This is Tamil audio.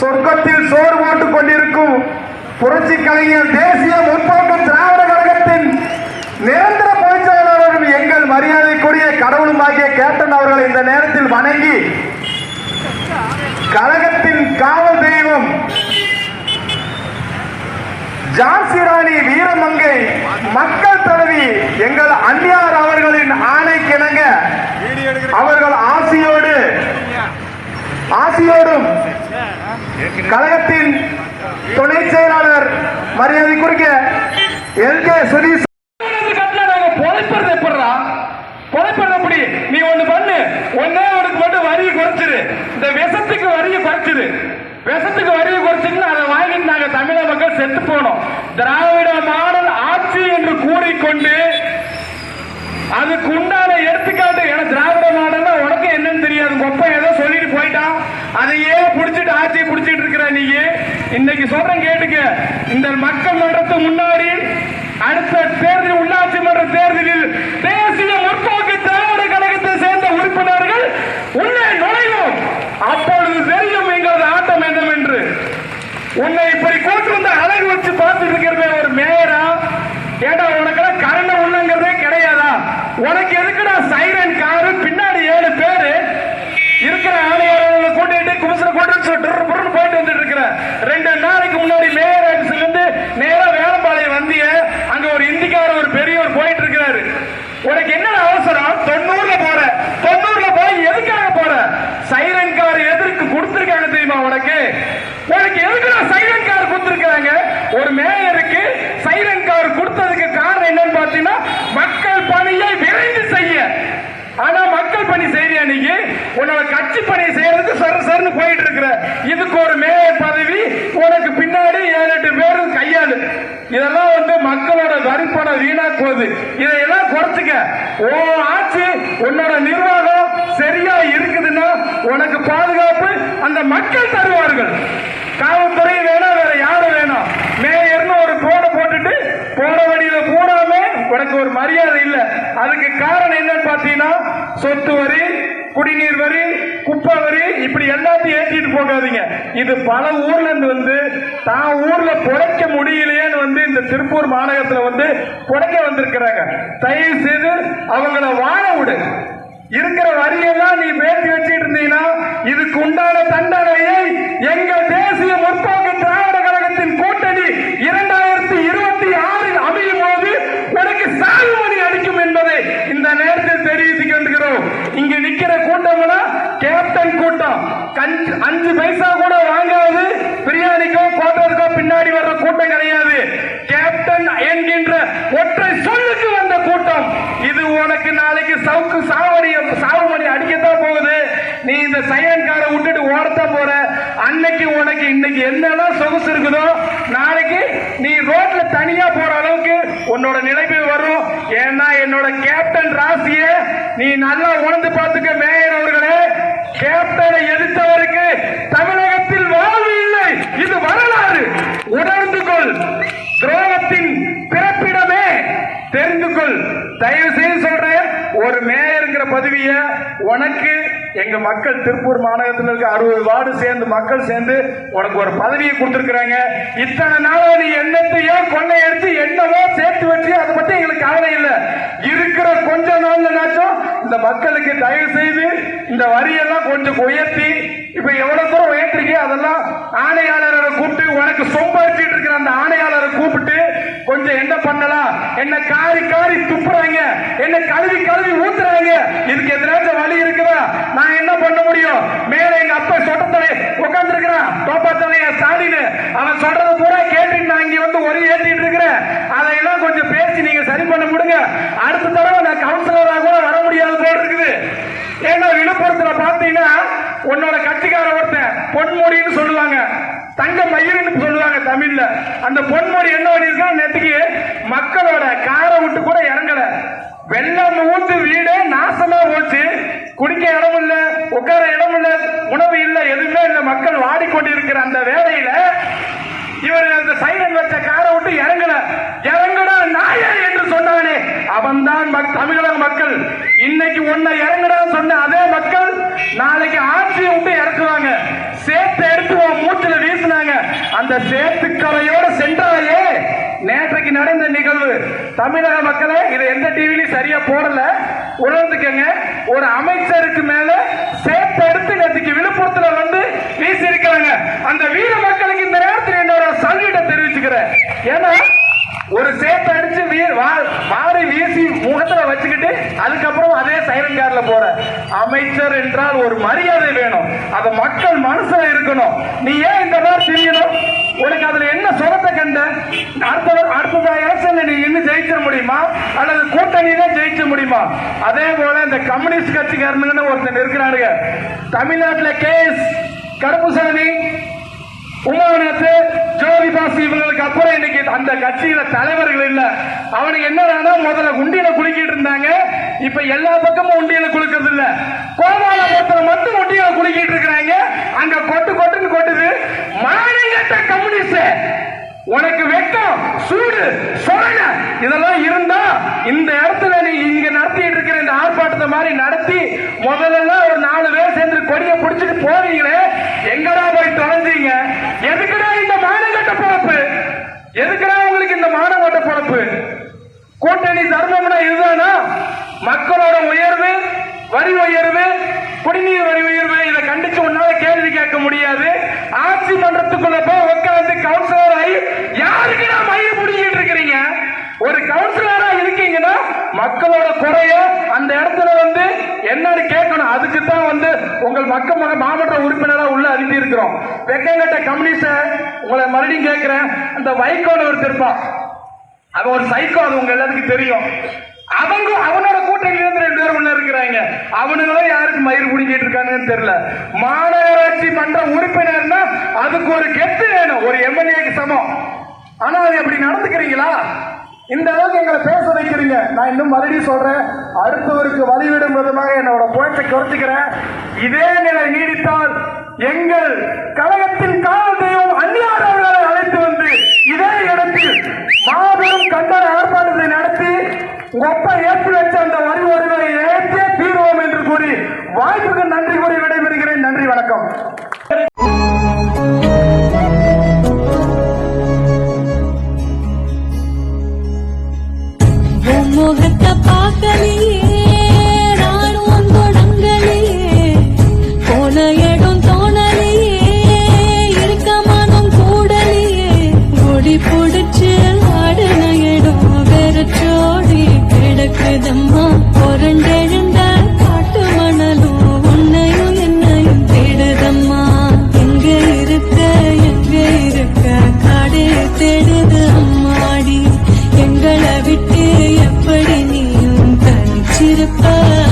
சொர்க்கத்தில் சோறு போட்டுக் கொண்டிருக்கும் புரட்சி கலைஞர் தேசிய முற்போக்கு திராவிட கழகத்தின் நிரந்தர பொதுச் செயலாளரும் எங்கள் மரியாதைக்குரிய கடவுளுமாகிய கேப்டன் அவர்களை இந்த நேரத்தில் வணங்கி கழகத்தின் காவல் தெய்வம் ஜான்சி ராணி வீரமங்கை மக்கள் தலைவி எங்கள் அன்னியார் அவர்களின் ஆணை கிணங்க அவர்கள் ஆசியோடு ஆசியோடும் கழகத்தின் துணை செயலாளர் மரியாதைக்குரிய எல் கே சுதீஷ். இது கட்டினா நாங்க பொழைப்பறது எப்படி? நீ ஒண்ணு பண்ணு. ஒன்னே உனக்கு மட்டும் வரியை குறைச்சிரு. இந்த விஷத்துக்கு வரியை குறைச்சிரு. விஷத்துக்கு வரியை குறைச்சிட்டு அதை வாங்கிட்டு நாங்க தமிழக மக்கள் செத்து போனோம். திராவிட மாடல் ஆட்சி என்று கூறிக்கொண்டு அதுக்கு உண்டான எடுத்துக்காட்டு என திராவிட மாடல்னா உனக்கு என்னன்னு தெரியாது. கொப்ப ஏதோ சொல்லிட்டு போயிட்டான். அதையே புடிச்சிட்டு ஆட்சியை புடிச்சிட்டு இருக்கிற நீங்க. இன்னைக்கு சொல்றேன் கேட்டுக்க. இந்த மக்கள் மன்றத்து முன்னாடி அடுத்த தேர்தல் உள்ளாட்சி மன்ற தேர்தலில் தேசிய முற்போக்கு திராவிட கழகத்தை சேர்ந்த உறுப்பினர்கள் உள்ளே நுழைவோம். அப்பொழுது தெரியும் எங்களது ஆட்டம் என்னவென்று. உன்னை இப்படி கூட்டு வந்த அழகு வச்சு பார்த்துட்டு இருக்கிறது ஒரு மேயரா? ஏடா உனக்கெல்லாம் கரண உள்ளங்கிறதே கிடையாதா? உனக்கு எதுக்குடா சைர காரு பின்னாடி ஏழு பேரு இருக்கிற ஆணையாளர்களை கூட்டிட்டு குமிசன கூட்டிட்டு சொல்லிட்டு புறன்னு போயிட்டு வந்துட்டு இருக்கிற ரெண்டு நாளைக்கு முன்னாடி மேயர் ஆபீஸ்ல இருந்து நேரா வேலம்பாளையம் வந்திய அங்க ஒரு இந்திக்கார ஒரு பெரியவர் போயிட்டு இருக்கிறாரு உனக்கு என்ன அவசரம் தொண்ணூறுல போற தொண்ணூறுல போய் எதுக்காக போற சைரன் கார் எதற்கு கொடுத்திருக்காங்க தெரியுமா உனக்கு உனக்கு எதுக்கு சைரன் கார் கொடுத்திருக்காங்க ஒரு மேயருக்கு சைரன் கார் கொடுத்ததுக்கு காரணம் என்னன்னு பாத்தீங்கன்னா மக்கள் பணியை விரைந்து செய்ய. ஆனா மக்கள் பணி செய்தி அன்னைக்கு உன்னோட கட்சி பணி செய்யறதுக்கு சர சரன்னு போயிட்டு இருக்கிற. இதுக்கு ஒரு மேயர் பதவி உனக்கு பின்னாடி ஏழு எட்டு பேரு கையாளு. இதெல்லாம் வந்து மக்களோட வரிப்பணம் வீணாக்குவது. இதையெல்லாம் குறைச்சுக்க. ஓ ஆட்சி உன்னோட நிர்வாகம் சரியா இருக்குதுன்னா உனக்கு பாதுகாப்பு அந்த மக்கள் தருவார்கள். காவல்துறை வேணாம் வேற யாரும் வேணாம் மேயர்னு ஒரு போட போட்டுட்டு போற வழியில போடாம உனக்கு ஒரு மரியாதை இல்ல அதுக்கு காரணம் என்னன்னு பாத்தீங்கன்னா சொத்து வரி குடிநீர் வரி குப்பை வரி இப்படி எல்லாத்தையும் ஏற்றிட்டு போகாதீங்க. இது பல ஊர்ல இருந்து வந்து தான் ஊர்ல புடைக்க முடியலையேன்னு வந்து இந்த திருப்பூர் மாநகரத்துல வந்து புடைக்க வந்திருக்கிறாங்க. தயவு செய்து அவங்கள வாழ விடு. இருக்கிற வரியெல்லாம் நீ பேசி வச்சிட்டு இருந்தீங்கன்னா இதுக்கு உண்டான தண்டனையை எங்கள் தேசிய முற்போக்கு திராவிட கழகத்தின் கூட்டணி இரண்டாயிரத்தி இருபத்தி ஆறில் அமையும் போது உனக்கு சாகுமணி அடிக்கும் என்பதை இந்த நேரத்தில் தெரிவித்துக் கொள்கிறோம் இங்க நிக்கிற கூட்டம்னா கேப்டன் கூட்டம் கஞ்சி- அஞ்சு பைசா கூட வாங்காது பிரியாணிக்கோ கோட்டருக்கோ பின்னாடி வர்ற கூட்டம் கிடையாது கேப்டன் என்கின்ற ஒற்றை சொல்லுக்கு வந்த கூட்டம். இது உனக்கு நாளைக்கு சவுக்கு சாவடி சாவுமணி அடிக்கத்தான் போகுது. நீ இந்த சைலன் விட்டுட்டு ஓடத்தான் போற. அன்னைக்கு உனக்கு இன்னைக்கு என்னெல்லாம் சொகுசு இருக்குதோ நாளைக்கு நீ ரோட்ல தனியா போற அளவுக்கு உன்னோட நிலைமை வரும். ஏன்னா என்னோட கேப்டன் ராசிய நீ நல்லா உணர்ந்து பார்த்துக்க மேயர் அவர்களே. கேப்டனை எதிர்த்தவருக்கு தமிழகத்தில் வாழ்வு இல்லை. இது வரலாறு. உணர்ந்து கொள். துரோகத்தின் தெரிந்து கொள் தயவு செய்து சொல்றேன் ஒரு மேயருங்கிற பதவிய உனக்கு எங்க மக்கள் திருப்பூர் மாநகரத்தில் இருக்க அறுபது வார்டு சேர்ந்து மக்கள் சேர்ந்து உனக்கு ஒரு பதவியை கொடுத்திருக்கிறாங்க. இத்தனை நாளா நீ என்னத்தையோ எடுத்து என்னவோ சேர்த்து வச்சு அதை பத்தி எங்களுக்கு கவலை இல்லை. இருக்கிற கொஞ்ச நாள்லனாச்சும் இந்த மக்களுக்கு தயவு செய்து இந்த வரியெல்லாம் கொஞ்சம் உயர்த்தி இப்ப எவ்வளவு தூரம் உயர்த்திருக்கீங்க அதெல்லாம் ஆணையாளரை கூப்பிட்டு உனக்கு சொம்பரிச்சிட்டு இருக்கிற அந்த ஆணையாளரை கூப்பிட்டு கொஞ்சம் என்ன பண்ணலாம்? என்ன காரி காரி துப்புறாங்க? என்ன கழுவி கழுவி ஊத்துறாங்க? இதுக்கு எதிராச்சும் வழி இருக்குதா? நான் என்ன பண்ண முடியும்? மேல எங்க அப்பா சொட்டத்தலை உட்கார்ந்து இருக்கிறான் தோப்பா தலைய ஸ்டாலின் அவன் சொல்றது பூரா கேட்டுட்டு நான் இங்க வந்து ஒரே ஏற்றிட்டு இருக்கிறேன். அதையெல்லாம் கொஞ்சம் பேசி நீங்க சரி பண்ண முடியுங்க. அடுத்த தடவை நான் கவுன்சிலராக கூட வர முடியாது போல இருக்குது. ஏன்னா விழுப்புரத்துல பாத்தீங்கன்னா உன்னோட கட்சிக்கார ஒருத்தன் பொன்முடின்னு சொல்லுவாங்க. தங்க மயிர்னு சொல்லுவாங்க தமிழ்ல. அந்த பொன்மொழி என்ன பண்ணிருக்கா நேற்றுக்கு மக்களோட காரை விட்டு கூட இறங்கல. வெள்ளம் ஊத்து வீடே நாசமா போச்சு. குடிக்க இடம் இல்ல உட்கார இடம் இல்ல உணவு இல்ல எதுவுமே இல்ல. மக்கள் வாடிக்கொண்டிருக்கிற அந்த வேலையில இவர் அந்த சைலன் வச்ச காரை விட்டு இறங்கல. இறங்கடா நாயே என்று சொன்னானே. அவன்தான் மக்- தமிழக மக்கள். இன்னைக்கு உன்னை இறங்கடா சொன்ன அதே மக்கள் நாளைக்கு ஆட்சியை விட்டு இறக்குவாங்க சேர்த்து எடுத்து உன் மூச்சுல அந்த சேத்துக்கரையோட சென்றாலே நேற்றைக்கு நடந்த நிகழ்வு. தமிழக மக்களே இதை எந்த டிவிலையும் சரியா போடல. உணர்ந்துக்கங்க ஒரு அமைச்சருக்கு மேல சேத்து எடுத்து நேற்றுக்கு விழுப்புரத்துல வந்து வீசி அந்த வீர மக்களுக்கு இந்த நேரத்தில் என்னோட சல்யூட்டை தெரிவிச்சுக்கிறேன். ஏன்னா ஒரு சேத்தை அடிச்சு வீ- வா- வாரி வீசி முகத்துல வச்சுக்கிட்டு அதுக்கப்புறம் அதே சைரன் கார்ல போற. அமைச்சர் என்றால் ஒரு மரியாதை வேணும். அதை மக்கள் மனசுல இருக்கணும். நீ ஏன் இந்த மாதிரி தெரியணும்? உனக்கு அதுல என்ன சொரத்தை கண்ட? அடுத்த அடுத்த எலெக்ஷன்ல நீ இன்னும் ஜெயிக்க முடியுமா? அல்லது தான் ஜெயிச்ச முடியுமா? அதே போல இந்த கம்யூனிஸ்ட் கட்சிக்காரனுங்கன்னு ஒருத்தன் இருக்கிறாருங்க தமிழ்நாட்டுல கேஸ் கருப்புசாமி உமாநாத்து ஜோதிபாஸ் இவங்களுக்கு அப்புறம் இன்னைக்கு அந்த கட்சியில தலைவர்கள் இல்ல. அவனுக்கு என்னன்னா முதல்ல உண்டியில குலுக்கிட்டு இருந்தாங்க. இப்ப எல்லா பக்கமும் உண்டியில குலுக்கிறது இல்ல. கோபாலபுரத்துல மட்டும் உண்டியில குலுக்கிட்டு இருக்கிறாங்க. உனக்கு வெட்டம் சூடு சொரண இதெல்லாம் இருந்தா இந்த இடத்துல நீ இங்க நடத்திட்டு இருக்கிற இந்த ஆர்ப்பாட்டத்தை மாதிரி நடத்தி முதல்ல ஒரு நாலு பேர் சேர்ந்து கொடியை பிடிச்சிட்டு போவீங்களே. எங்கடா போய் தொலைஞ்சீங்க? எதுக்குடா இந்த மானங்கட்ட பொழப்பு? எதுக்குடா உங்களுக்கு இந்த மானங்கட்ட பொழப்பு? கூட்டணி தர்மம்னா இதுதானா? மக்களோட உயர்வு வரி உயர்வு குடிநீர் வரி உயர்வு இதை கண்டிச்சு உன்னால கேள்வி கேட்க முடியாது. ஆட்சி மன்றத்துக்குள்ள போய் உட்காந்து கவுன்சில் ஆகி யாருக்கு நான் மயிர் பிடிச்சிட்டு இருக்கிறீங்க ஒரு கவுன்சிலரா இருக்கீங்கன்னா மக்களோட குறைய அந்த இடத்துல வந்து என்னன்னு கேட்கணும். அதுக்கு தான் வந்து உங்கள் மக்கள் மாவட்ட உறுப்பினரா உள்ள அனுப்பி இருக்கிறோம் வெக்கங்கட்ட கம்யூனிஸ்ட உங்களை மறுபடியும் கேட்கிறேன். அந்த வைகோன்னு ஒருத்தர் திருப்பா அவன் ஒரு சைக்கோ அது உங்க எல்லாத்துக்கும் தெரியும். அவங்க அவனோட கூட்டணியில இருந்து ரெண்டு பேரும் உள்ள இருக்கிறாங்க. அவனுங்களும் யாருக்கு மயிர் பிடிக்கிட்டு இருக்காங்கன்னு தெரியல. மாநகராட்சி மன்ற உறுப்பினர்னா அதுக்கு ஒரு கெத்து வேணும். ஒரு எம்எல்ஏக்கு சமம். ஆனா அது அப்படி நடந்துக்கிறீங்களா? இந்த அளவுக்கு எங்களை பேச வைக்கிறீங்க. நான் இன்னும் மறுபடியும் சொல்றேன். அடுத்தவருக்கு வழிவிடும் விதமாக என்னோட போயிட்டு குறைச்சிக்கிறேன். இதே நிலை நீடித்தால் எங்கள் கழகத்தின் கால தெய்வம் அந்நியார் எங்களை